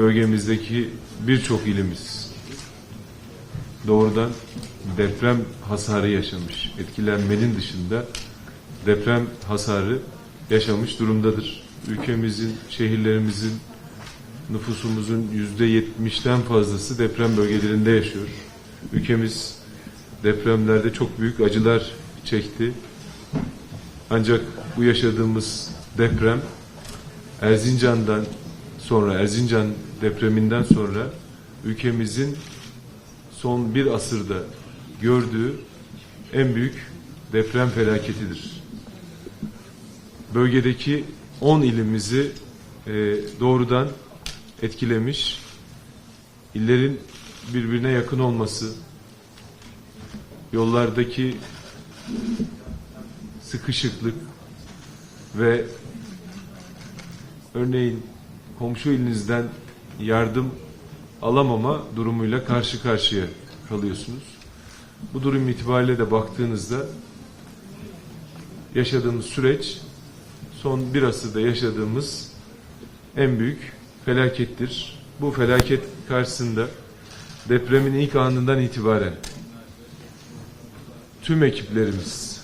bölgemizdeki birçok ilimiz doğrudan deprem hasarı yaşamış. Etkilenmenin dışında deprem hasarı yaşamış durumdadır. Ülkemizin, şehirlerimizin, nüfusumuzun yüzde yetmişten fazlası deprem bölgelerinde yaşıyor. Ülkemiz depremlerde çok büyük acılar çekti. Ancak bu yaşadığımız deprem Erzincan'dan sonra, Erzincan depreminden sonra ülkemizin son bir asırda gördüğü en büyük deprem felaketidir. Bölgedeki 10 ilimizi e, doğrudan etkilemiş, illerin birbirine yakın olması, yollardaki sıkışıklık ve örneğin komşu ilinizden yardım alamama durumuyla karşı karşıya kalıyorsunuz. Bu durum itibariyle de baktığınızda yaşadığımız süreç son bir asırda yaşadığımız en büyük felakettir. Bu felaket karşısında depremin ilk anından itibaren tüm ekiplerimiz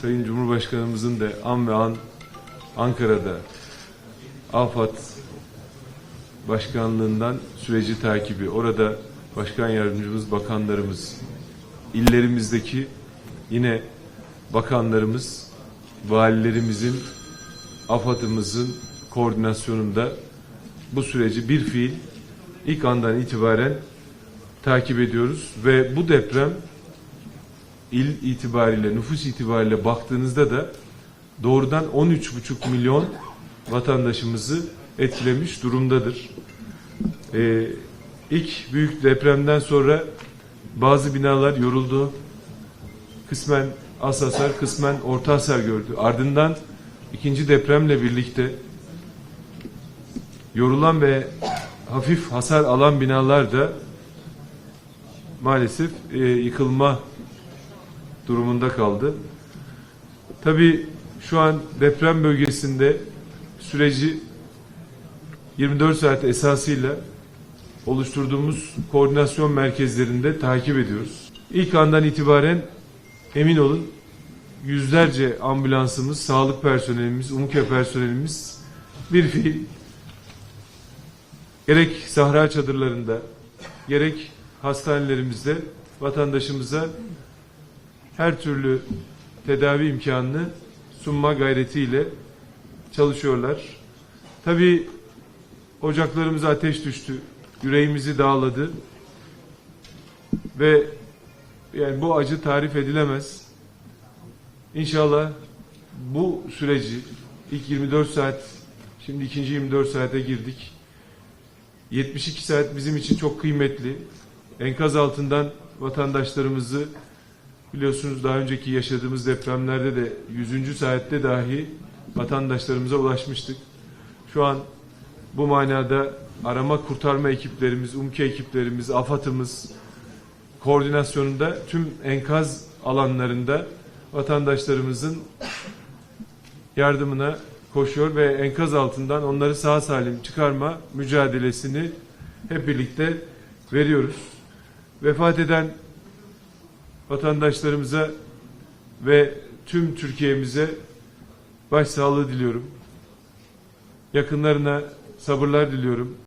Sayın Cumhurbaşkanımızın da an ve an Ankara'da AFAD Başkanlığından süreci takibi, orada Başkan Yardımcımız, bakanlarımız, illerimizdeki yine bakanlarımız, valilerimizin, AFAD'ımızın koordinasyonunda bu süreci bir fiil ilk andan itibaren takip ediyoruz. Ve bu deprem il itibariyle, nüfus itibariyle baktığınızda da doğrudan 13,5 milyon vatandaşımızı etkilemiş durumdadır. Ee, ilk büyük depremden sonra bazı binalar yoruldu. Kısmen az hasar, kısmen orta hasar gördü. Ardından ikinci depremle birlikte yorulan ve hafif hasar alan binalar da maalesef e, yıkılma durumunda kaldı. Tabii şu an deprem bölgesinde süreci 24 saat esasıyla oluşturduğumuz koordinasyon merkezlerinde takip ediyoruz. İlk andan itibaren emin olun yüzlerce ambulansımız, sağlık personelimiz, umuke personelimiz bir fiil gerek sahra çadırlarında gerek hastanelerimizde vatandaşımıza her türlü tedavi imkanını sunma gayretiyle çalışıyorlar. Tabii ocaklarımıza ateş düştü, yüreğimizi dağladı ve yani bu acı tarif edilemez. İnşallah bu süreci ilk 24 saat, şimdi ikinci 24 saate girdik. 72 saat bizim için çok kıymetli. Enkaz altından vatandaşlarımızı biliyorsunuz daha önceki yaşadığımız depremlerde de 100. saatte dahi vatandaşlarımıza ulaşmıştık. Şu an bu manada arama kurtarma ekiplerimiz, UMKE ekiplerimiz, AFAD'ımız koordinasyonunda tüm enkaz alanlarında vatandaşlarımızın yardımına koşuyor ve enkaz altından onları sağ salim çıkarma mücadelesini hep birlikte veriyoruz. Vefat eden vatandaşlarımıza ve tüm Türkiye'mize başsağlığı diliyorum. Yakınlarına sabırlar diliyorum.